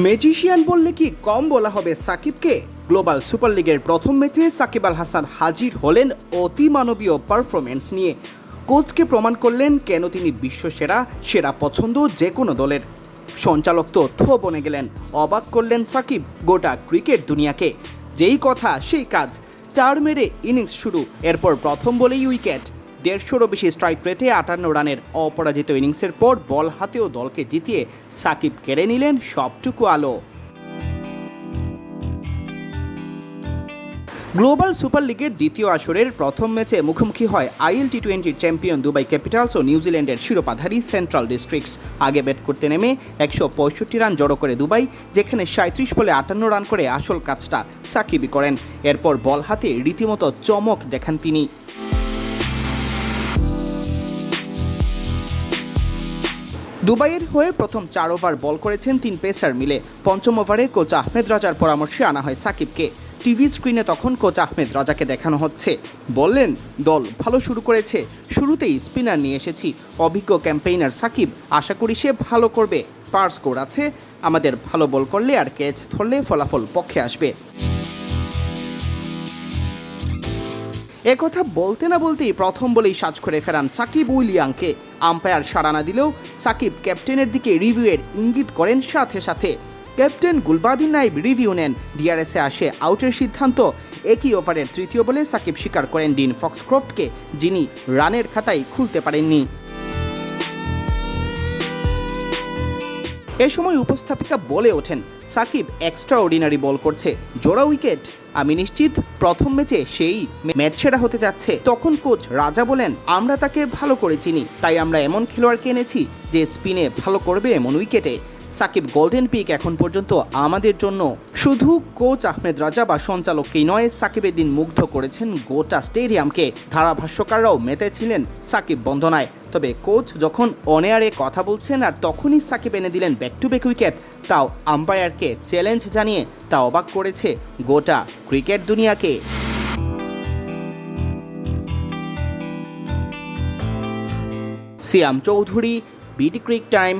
Magician বললে কি কম বলা হবে সাকিবকে? গ্লোবাল সুপার লিগের প্রথম ম্যাচে সাকিব আল হাসান হাজির হলেন অতি মানবীয় পারফরমেন্স নিয়ে। কোচকে প্রমাণ করলেন কেন তিনি বিশ্বসেরা, সেরা পছন্দ যে কোনো দলের। সঞ্চালক তো থো বনে গেলেন, অবাক করলেন সাকিব গোটা ক্রিকেট দুনিয়াকে। যেই কথা, সেই কাজ। চার মেরে ইনিংস শুরু, এরপর প্রথম বলেই উইকেট। দেড়শোরও বেশি স্ট্রাইক রেটে আটান্ন রানের অপরাজিত ইনিংসের পর বল হাতেও দলকে জিতিয়ে সাকিব কেড়ে নিলেন সবটুকু আলো। গ্লোবাল সুপার লিগের দ্বিতীয় আসরের প্রথম ম্যাচে মুখোমুখি হয় আইএল টি টোয়েন্টির চ্যাম্পিয়ন দুবাই ক্যাপিটালস ও নিউজিল্যান্ডের শিরোপাধারী সেন্ট্রাল ডিস্ট্রিক্টস। আগে ব্যাট করতে নেমে একশো পঁয়ষট্টি রান জড়ো করে দুবাই, যেখানে সাঁত্রিশ বলে আটান্ন রান করে আসল কাজটা সাকিবই করেন। এরপর বল হাতে রীতিমতো চমক দেখান তিনি। দুবাইয়ের হয়ে প্রথম চার ওভার বল করেছেন তিন পেসার মিলে। পঞ্চম ওভারে কোচ আহমেদ রাজার পরামর্শে আনা হয় সাকিবকে। টিভি স্ক্রিনে তখন কোচ আহমেদ রাজাকে দেখানো হচ্ছে। বললেন, দল ভালো শুরু করেছে। শুরুতেই স্পিনার নিয়ে এসেছি। অভিজ্ঞ ক্যাম্পেইনার সাকিব, আশা করি সে ভালো করবে। পার স্কোর আছে। আমাদের ভালো বল করলে আর ক্যাচ ধরলে ফলাফল পক্ষে আসবে। একথা বলতে না বলতেই প্রথম বলেই সাজ করে ফেরান সাকিব উইলিয়াংকে আম্পায়ার সাড়া না দিলেও সাকিব ক্যাপ্টেনের দিকে রিভিউয়ের ইঙ্গিত করেন সাথে সাথে। ক্যাপ্টেন গুলবাদিন নাইব রিভিউ নেন, ডিআরএসে আসে আউটের সিদ্ধান্ত। একই ওভারের তৃতীয় বলে সাকিব স্বীকার করেন ডিন ফক্সক্রফটকে, যিনি রানের খাতায় খুলতে পারেননি। এ সময় উপস্থাপিকা বলে ওঠেন, সাকিব এক্সট্রা অর্ডিনারি বল করছে, জোড়া উইকেট। আমি নিশ্চিত প্রথম ম্যাচে সেই ম্যাচ সেরা হতে যাচ্ছে। তখন কোচ রাজা বলেন, আমরা তাকে ভালো করে চিনি, তাই আমরা এমন খেলোয়াড়কে এনেছি যে স্পিনে ভালো করবে এমন উইকেটে। সাকিব গোল্ডেন পিক এখন পর্যন্ত আমাদের জন্য শুধু কোচ আহমেদ রাজা বা সঞ্চালককেই নয়, সাকিবের দিন মুগ্ধ করেছেন গোটা স্টেডিয়ামকে ধারাভাষ্যকাররাও মেতেছিলেন সাকিব বন্দনায়। তবে কোচ যখন অনেয়ারে কথা বলছেন আর তখনই সাকিব এনে দিলেন ব্যাক টু ব্যাক উইকেট তাও আম্পায়ারকে চ্যালেঞ্জ জানিয়ে তা অবাক করেছে গোটা ক্রিকেট দুনিয়াকে। সিয়াম চৌধুরী বিটি ক্রিক টাইম